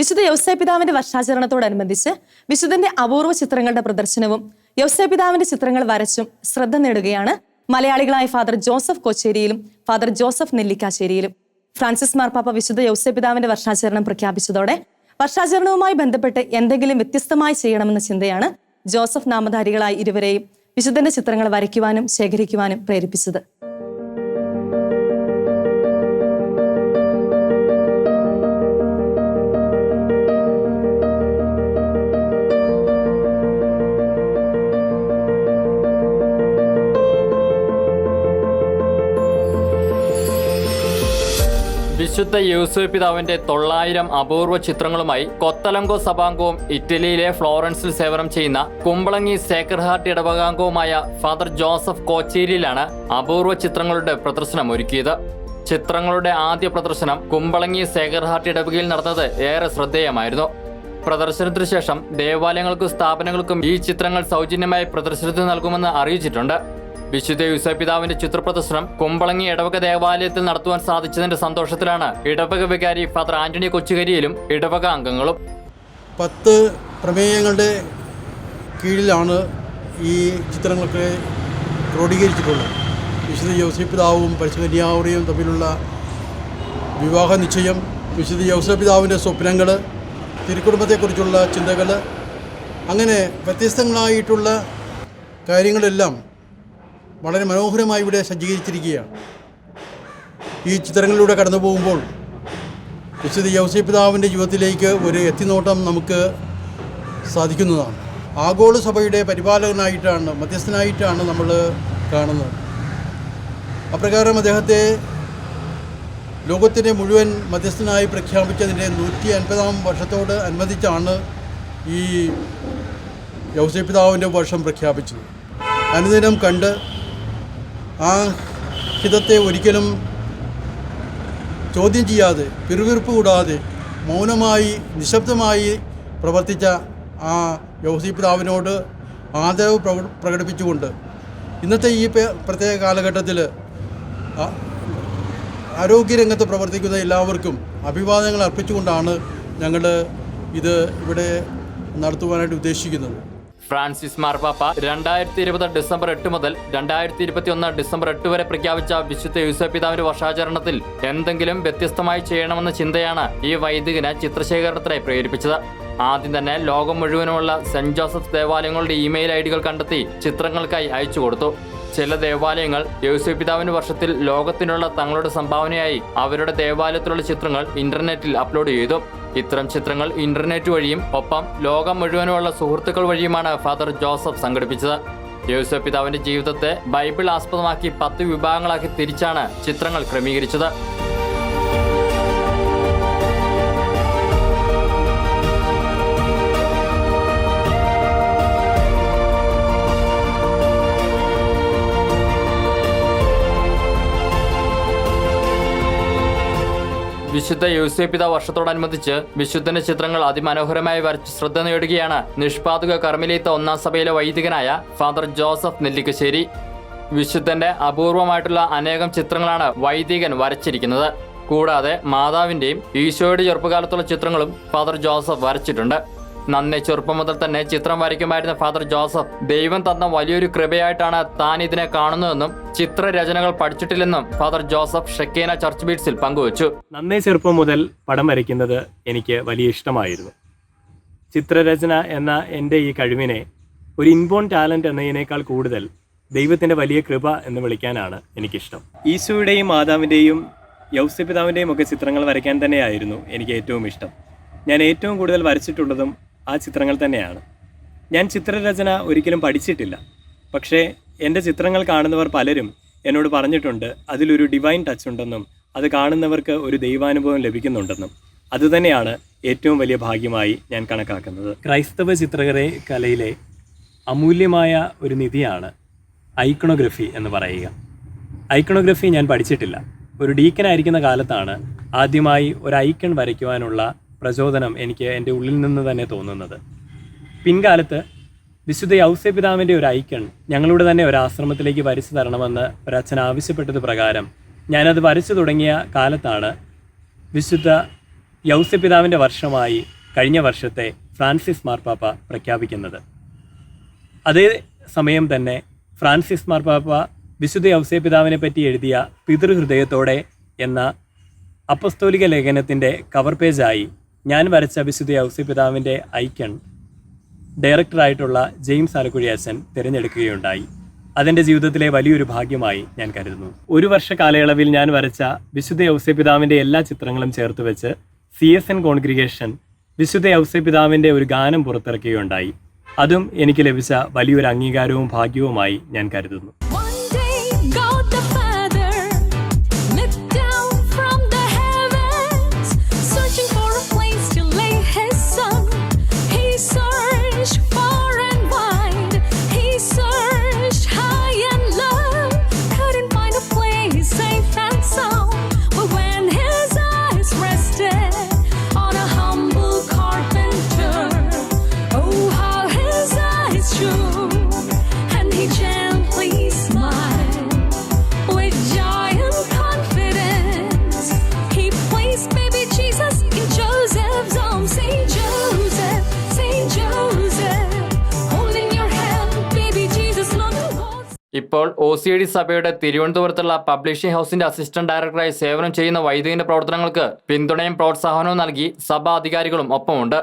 വിശുദ്ധ യൗസേ പിതാവിന്റെ വർഷാചരണത്തോടനുബന്ധിച്ച് വിശുദ്ധന്റെ അപൂർവ ചിത്രങ്ങളുടെ പ്രദർശനവും യൗസേ പിതാവിന്റെ ചിത്രങ്ങൾ വരച്ചും ശ്രദ്ധ നേടുകയാണ് മലയാളികളായ ഫാദർ ജോസഫ് കൊച്ചേരിയിലും ഫാദർ ജോസഫ് നെല്ലിക്കാശ്ശേരിയിലും. ഫ്രാൻസിസ് മാർപ്പാപ്പ വിശുദ്ധ യൗസേ പിതാവിന്റെ വർഷാചരണം പ്രഖ്യാപിച്ചതോടെ വർഷാചരണവുമായി ബന്ധപ്പെട്ട് എന്തെങ്കിലും വ്യത്യസ്തമായി ചെയ്യണമെന്ന ചിന്തയാണ് ജോസഫ് നാമധാരികളായ ഇരുവരെയും വിശുദ്ധന്റെ ചിത്രങ്ങൾ വരയ്ക്കുവാനും ശേഖരിക്കുവാനും പ്രേരിപ്പിച്ചത്. വിശുദ്ധ യൂസഫ് പിതാവിന്റെ തൊള്ളായിരം അപൂർവ ചിത്രങ്ങളുമായി കൊത്തലങ്കോ സഭാംഗവും ഇറ്റലിയിലെ ഫ്ലോറൻസിൽ സേവനം ചെയ്യുന്ന കുമ്പളങ്ങി സേക്രഡ് ഹാർട്ട് ഇടവകാംഗവുമായ ഫാദർ ജോസഫ് കോച്ചേരിയിലാണ് അപൂർവ ചിത്രങ്ങളുടെ പ്രദർശനം ഒരുക്കിയത്. ചിത്രങ്ങളുടെ ആദ്യ പ്രദർശനം കുമ്പളങ്ങി സേക്രഡ് ഹാർട്ട് ഇടവകയിൽ നടന്നത് ഏറെ ശ്രദ്ധേയമായിരുന്നു. പ്രദർശനത്തിനു ശേഷം ദേവാലയങ്ങൾക്കും സ്ഥാപനങ്ങൾക്കും ഈ ചിത്രങ്ങൾ സൗജന്യമായി പ്രദർശനത്തിന് നൽകുമെന്ന് അറിയിച്ചിട്ടുണ്ട്. വിശുദ്ധ യൂസപിതാവിന്റെ ചിത്രപ്രദർശനം കുമ്പളങ്ങി ഇടവക ദേവാലയത്തിൽ നടത്തുവാൻ സാധിച്ചതിന്റെ സന്തോഷത്തിലാണ് ഇടവക വികാരി ഫാദർ ആന്റണി കൊച്ചുകരിയിലും ഇടവക അംഗങ്ങളും. പത്ത് പ്രമേയങ്ങളുടെ കീഴിലാണ് ഈ ചിത്രങ്ങളൊക്കെ ക്രോഡീകരിച്ചിട്ടുള്ളത്. വിശുദ്ധ യോസപിതാവും പരിശുദ്ധന്യാവുടെയും തമ്മിലുള്ള വിവാഹ നിശ്ചയം വിശുദ്ധ യോസപിതാവിന്റെ സ്വപ്നങ്ങൾ തിരുക്കുടുംബത്തെക്കുറിച്ചുള്ള ചിന്തകൾ അങ്ങനെ വ്യത്യസ്തങ്ങളായിട്ടുള്ള കാര്യങ്ങളെല്ലാം വളരെ മനോഹരമായി ഇവിടെ സജ്ജീകരിച്ചിരിക്കുകയാണ്. ഈ ചിത്രങ്ങളിലൂടെ കടന്നു പോകുമ്പോൾ വിശുദ്ധ യൗസപിതാവിന്റെ ജീവിതത്തിലേക്ക് ഒരു എത്തിനോട്ടം നമുക്ക് സാധിക്കുന്നതാണ്. ആഗോള സഭയുടെ പരിപാലകനായിട്ടാണ് മധ്യസ്ഥനായിട്ടാണ് നമ്മൾ കാണുന്നത്. അപ്രകാരം അദ്ദേഹത്തെ ലോകത്തിന്റെ മുഴുവൻ മധ്യസ്ഥനായി പ്രഖ്യാപിച്ചതിന്റെ നൂറ്റി അൻപതാം വർഷത്തോട് അനുബന്ധിച്ചാണ് ഈ യൗസപിതാവിന്റെ വർഷം പ്രഖ്യാപിച്ചത്. അനുദിനം കണ്ട് ആ ഹിതത്തെ ഒരിക്കലും ചോദ്യം ചെയ്യാതെ പിറുവിറുപ്പ് കൂടാതെ മൗനമായി നിശബ്ദമായി പ്രവർത്തിച്ച ആ യോസി പിതാവിനോട് ആദരവ് പ്രക- പ്രകടിപ്പിച്ചുകൊണ്ട് ഇന്നത്തെ ഈ പ്രത്യേക കാലഘട്ടത്തിൽ ആരോഗ്യരംഗത്ത് പ്രവർത്തിക്കുന്ന എല്ലാവർക്കും അഭിവാദങ്ങൾ അർപ്പിച്ചുകൊണ്ടാണ് ഞങ്ങൾ ഇത് ഇവിടെ നടത്തുവാനായിട്ട് ഉദ്ദേശിക്കുന്നത്. ഫ്രാൻസിസ് മാർപ്പാപ്പ രണ്ടായിരത്തി ഇരുപത് ഡിസംബർ എട്ട് മുതൽ രണ്ടായിരത്തി ഇരുപത്തി ഒന്ന് ഡിസംബർ എട്ട് വരെ പ്രഖ്യാപിച്ച വിശുദ്ധ യൂസഫ് പിതാവിന്റെ വർഷാചരണത്തിൽ എന്തെങ്കിലും വ്യത്യസ്തമായി ചെയ്യണമെന്ന ചിന്തയാണ് ഈ വൈദികനെ ചിത്രശേഖരണത്തിനായി പ്രേരിപ്പിച്ചത്. ആദ്യം തന്നെ ലോകം മുഴുവനുമുള്ള സെന്റ് ജോസഫ് ദേവാലയങ്ങളുടെ ഇമെയിൽ ഐ ഡികൾ കണ്ടെത്തി ചിത്രങ്ങൾക്കായി അയച്ചു കൊടുത്തു. ചില ദേവാലയങ്ങൾ യൂസഫ് പിതാവിന്റെ വർഷത്തിൽ ലോകത്തിനുള്ള തങ്ങളുടെ സംഭാവനയായി അവരുടെ ദേവാലയത്തിലുള്ള ചിത്രങ്ങൾ ഇന്റർനെറ്റിൽ അപ്ലോഡ് ചെയ്തു. ഇത്തരം ചിത്രങ്ങൾ ഇന്റർനെറ്റ് വഴിയും ഒപ്പം ലോകം മുഴുവനുമുള്ള സുഹൃത്തുക്കൾ വഴിയുമാണ് ഫാദർ ജോസഫ് സംഘടിപ്പിച്ചത്. യൂസഫ് പിതാവിന്റെ ജീവിതത്തെ ബൈബിൾ ആസ്പദമാക്കി പത്ത് വിഭാഗങ്ങളാക്കി തിരിച്ചാണ് ചിത്രങ്ങൾ ക്രമീകരിച്ചത്. വിശുദ്ധ യൂസേപ്പിത വർഷത്തോടനുബന്ധിച്ച് വിശുദ്ധന്റെ ചിത്രങ്ങൾ അതിമനോഹരമായി വരച്ച് ശ്രദ്ധ നേടുകയാണ് നിഷ്പാതുക കർമ്മലീത്ത ഒന്നാം സഭയിലെ വൈദികനായ ഫാദർ ജോസഫ് നെല്ലിക്കശ്ശേരി. വിശുദ്ധന്റെ അപൂർവമായിട്ടുള്ള അനേകം ചിത്രങ്ങളാണ് വൈദികൻ വരച്ചിരിക്കുന്നത്. കൂടാതെ മാതാവിന്റെയും ഈശോയുടെ ചെറുപ്പകാലത്തുള്ള ചിത്രങ്ങളും ഫാദർ ജോസഫ് വരച്ചിട്ടുണ്ട്. നന്നെ ചെറുപ്പം മുതൽ തന്നെ ചിത്രം വരയ്ക്കുമായിരുന്ന ഫാദർ ജോസഫ് ദൈവം തന്ന വലിയൊരു കൃപയായിട്ടാണ് താൻ ഇതിനെ കാണുന്നതെന്നും ചിത്രരചനകൾ പഠിച്ചിട്ടില്ലെന്നും ഫാദർ ജോസഫ് ഷെക്കേന ചർച്ച് ബീറ്റ്സിൽ പങ്കുവച്ചു. നന്നേ ചെറുപ്പം മുതൽ പടം വരയ്ക്കുന്നത് എനിക്ക് വലിയ ഇഷ്ടമായിരുന്നു. ചിത്രരചന എന്ന എന്റെ ഈ കഴിവിനെ ഒരു ഇൻബോൺ ടാലന്റ് എന്നതിനേക്കാൾ കൂടുതൽ ദൈവത്തിന്റെ വലിയ കൃപ എന്ന് വിളിക്കാനാണ് എനിക്കിഷ്ടം. ഈശോയുടെയും മാതാവിന്റെയും യൗസ്യപിതാവിന്റെയും ഒക്കെ ചിത്രങ്ങൾ വരയ്ക്കാൻ തന്നെയായിരുന്നു എനിക്ക് ഏറ്റവും ഇഷ്ടം. ഞാൻ ഏറ്റവും കൂടുതൽ വരച്ചിട്ടുള്ളതും ആ ചിത്രങ്ങൾ തന്നെയാണ്. ഞാൻ ചിത്രരചന ഒരിക്കലും പഠിച്ചിട്ടില്ല. പക്ഷേ എന്റെ ചിത്രങ്ങൾ കാണുന്നവർ പലരും എന്നോട് പറഞ്ഞിട്ടുണ്ട് അതിലൊരു ഡിവൈൻ ടച്ച് ഉണ്ടെന്നും അത് കാണുന്നവർക്ക് ഒരു ദൈവാനുഭവം ലഭിക്കുന്നുണ്ടെന്നും. അതുതന്നെയാണ് ഏറ്റവും വലിയ ഭാഗ്യമായി ഞാൻ കണക്കാക്കുന്നത്. ക്രൈസ്തവ ചിത്രകരെ കലയിലെ അമൂല്യമായ ഒരു നിധിയാണ് ഐക്കണോഗ്രഫി എന്ന് പറയുക. ഐക്കണോഗ്രഫി ഞാൻ പഠിച്ചിട്ടില്ല. ഒരു ഡീക്കനായിരിക്കുന്ന കാലത്താണ് ആദ്യമായി ഒരു ഐക്കൺ വരയ്ക്കുവാനുള്ള പ്രചോദനം എനിക്ക് എന്റെ ഉള്ളിൽ നിന്ന് തന്നെ തോന്നുന്നത്. പിൻകാലത്ത് വിശുദ്ധ ഔസ്യപിതാവിന്റെ ഒരു ഐക്കൺ ഞങ്ങളുടെ തന്നെ ഒരു ആശ്രമത്തിലേക്ക് വരച്ചു തരണമെന്ന് ഒരച്ഛൻ ആവശ്യപ്പെട്ടത് പ്രകാരം ഞാനത് വരച്ചു തുടങ്ങിയ കാലത്താണ് വിശുദ്ധ യൗസ്യപിതാവിന്റെ വർഷമായി കഴിഞ്ഞ വർഷത്തെ ഫ്രാൻസിസ് മാർപ്പാപ്പ പ്രഖ്യാപിക്കുന്നത്. അതേ സമയം തന്നെ ഫ്രാൻസിസ് മാർപ്പാപ്പ വിശുദ്ധ യൗസ്യപിതാവിനെ പറ്റി എഴുതിയ പിതൃഹൃദയത്തോടെ എന്ന അപ്പസ്തോലിക ലേഖനത്തിന്റെ കവർ പേജായി ഞാൻ വരച്ച വിശുദ്ധ ഔസി പിതാവിന്റെ ഐക്കൺ ഡയറക്ടറായിട്ടുള്ള ജെയിംസ് ആലക്കുഴി തിരഞ്ഞെടുക്കുകയുണ്ടായി. അതെന്റെ ജീവിതത്തിലെ വലിയൊരു ഭാഗ്യമായി ഞാൻ കരുതുന്നു. ഒരു വർഷ കാലയളവിൽ ഞാൻ വരച്ച വിശുദ്ധ ഔസ്യപിതാവിന്റെ എല്ലാ ചിത്രങ്ങളും ചേർത്ത് വെച്ച് സി എസ് എൻ കോൺഗ്രിഗേഷൻ വിശുദ്ധ ഔസ്യപിതാവിന്റെ ഒരു ഗാനം പുറത്തിറക്കുകയുണ്ടായി. അതും എനിക്ക് ലഭിച്ച വലിയൊരു അംഗീകാരവും ഭാഗ്യവുമായി ഞാൻ കരുതുന്നു. ഇപ്പോൾ ഒ സി ഡി സഭയുടെ തിരുവനന്തപുരത്തുള്ള പബ്ലിഷിംഗ് ഹൗസിന്റെ അസിസ്റ്റന്റ് ഡയറക്ടറായി സേവനം ചെയ്യുന്ന വൈദികന്റെ പ്രവർത്തനങ്ങൾക്ക് പിന്തുണയും പ്രോത്സാഹനവും നൽകി സഭാ അധികാരികളും ഒപ്പമുണ്ട്.